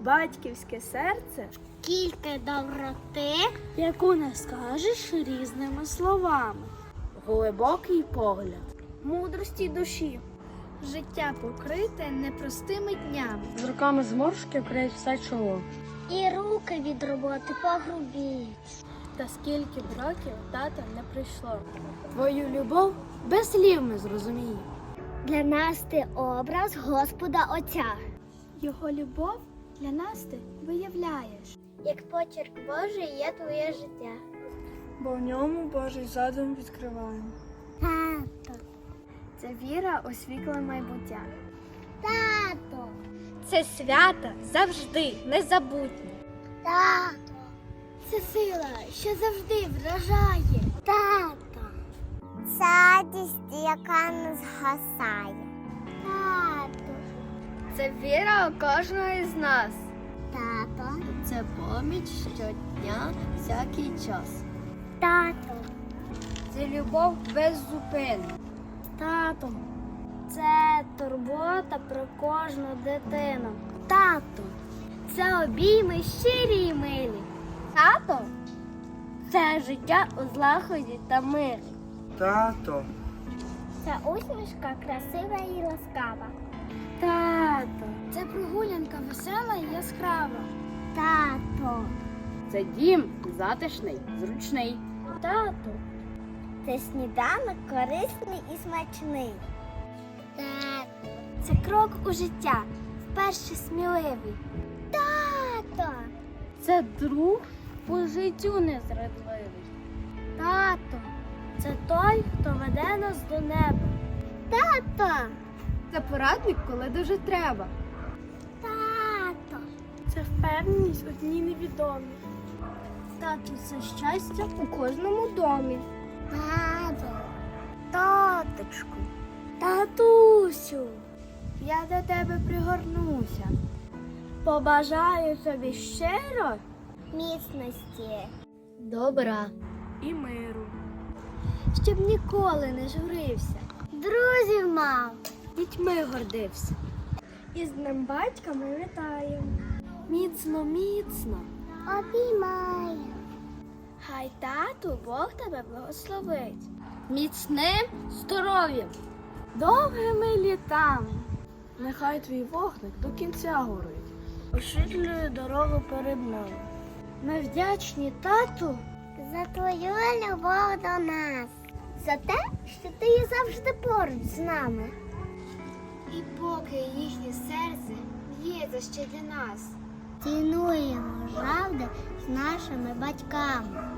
батьківське серце, Скільки доброти, яку не скажеш різними словами, глибокий погляд, мудрості душі, життя покрите непростими днями. З руками зморшки вкриють все чоло. і руки від роботи погрубіють. Та скільки б років тата не прийшло. Твою любов без слів ми зрозуміємо. Для нас ти образ Господа Отця. Його любов для нас ти виявляєш. Як почерк Божий є твоє життя. Бо в ньому Божий задум відкриваємо. Тато, Це віра у світле майбуття. тато, Це свято завжди незабутнє. тато. Це сила, що завжди вражає. Тато. Садість, яка не згасає. Тато. Це віра у кожного із нас. Тато. Це поміч щодня, всякий час. Тато. Це любов без зупину. Тато. Це турбота про кожну дитину. Тато. Це обійми щирі й милі. Тато. Це життя у злагоді та мирі. Тато, Це усмішка красива і ласкава. Тато. Це прогулянка весела і яскрава. Тато. Це дім затишний, зручний. Тато. Це сніданок корисний і смачний. Тато. Це крок у життя, вперше сміливий. Тато. Це друг по життю незрадливий. Тато. Це той, хто веде нас до неба. Тато. Це порадник, коли дуже треба. Це впевненість у дні невідомі. Тато це щастя у кожному домі. Тато. Таточку. Татусю. Я до тебе пригорнуся. Побажаю тобі щиро міцності, Добра і миру. щоб ніколи не журився. Друзів мав. Дітьми гордився. І з ним батька ми вітаємо. Міцно, міцно. Обіймаю. Хай тату Бог тебе благословить. Міцним здоров'ям, довгими літами. Нехай твій вогник до кінця горить. Освітлює дорогу перед нами. Ми вдячні тату. За твою любов до нас. За те, що ти є завжди поруч з нами. І поки їхнє серце б'ється ще для нас. Цінуємо жавди з нашими батьками.